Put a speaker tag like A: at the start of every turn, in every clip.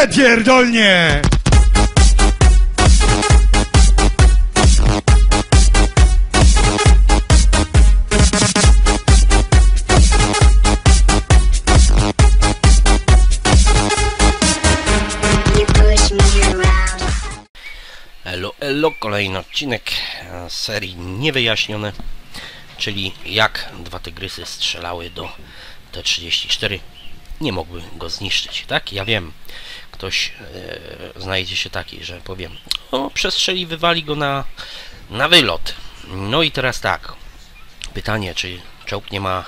A: ale pierdolnie!
B: Elo, elo, kolejny odcinek e, z serii Niewyjaśnione, czyli jak dwa tygrysy strzelały do T-34, nie mogły go zniszczyć, tak? Ja wiem, ktoś e, znajdzie się taki, że powiem, o, przestrzeli, wywali go na, na wylot. No i teraz tak, pytanie, czy czołg nie ma,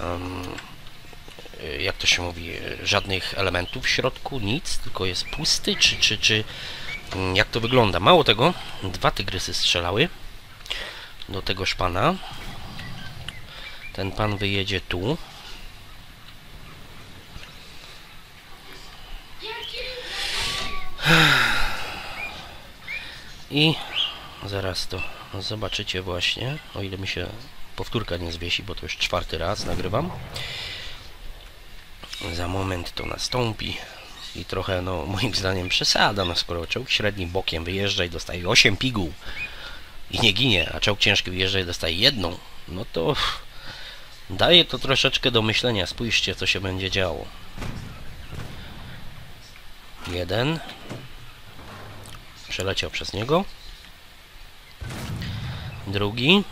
B: e, jak to się mówi, e, żadnych elementów w środku, nic, tylko jest pusty, czy, czy, czy Mm, jak to wygląda. Mało tego, dwa tygrysy strzelały do tegoż pana. Ten pan wyjedzie tu. I zaraz to zobaczycie właśnie, o ile mi się powtórka nie zwiesi, bo to już czwarty raz nagrywam. Za moment to nastąpi i trochę, no moim zdaniem przesada, no skoro czołg średni bokiem wyjeżdża i dostaje 8 piguł i nie ginie, a czołg ciężki wyjeżdża i dostaje jedną, no to daje to troszeczkę do myślenia. Spójrzcie, co się będzie działo. Jeden. Przeleciał przez niego. Drugi.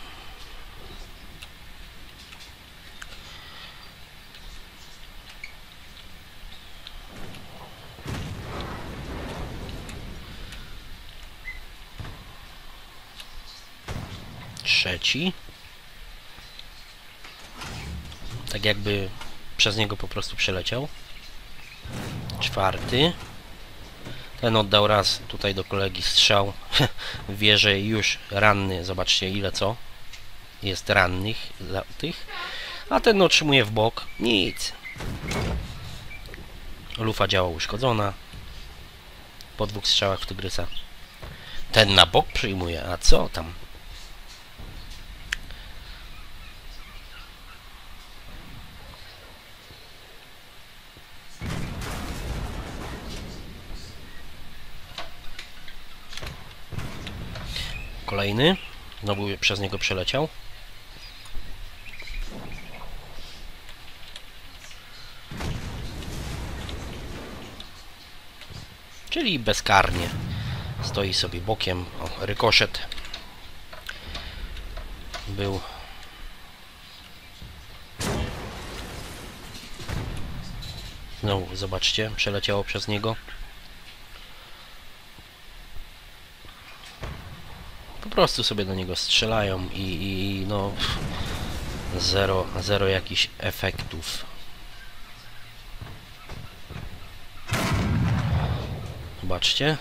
B: trzeci. Tak jakby przez niego po prostu przeleciał. Czwarty. Ten oddał raz tutaj do kolegi strzał w wieżę już ranny. Zobaczcie ile co jest rannych za tych. A ten otrzymuje w bok. Nic. Lufa działa uszkodzona. Po dwóch strzałach w tygrysa. Ten na bok przyjmuje. A co tam? Kolejny. Znowu przez niego przeleciał. Czyli bezkarnie. Stoi sobie bokiem. O, rykoszet. Był. Znowu, zobaczcie, przeleciało przez niego. Po prostu sobie do niego strzelają i, i no zero, zero jakichś efektów. Zobaczcie.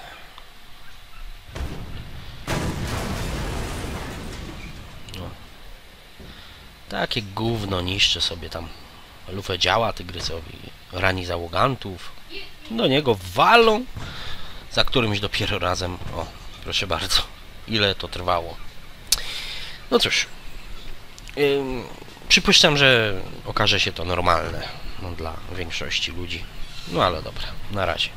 B: No. Takie gówno niszczy sobie tam. Lufę działa tygrysowi, rani załogantów. Do niego walą, za którymś dopiero razem. O, proszę bardzo ile to trwało. No cóż, przypuszczam, że okaże się to normalne no, dla większości ludzi. No ale dobra, na razie.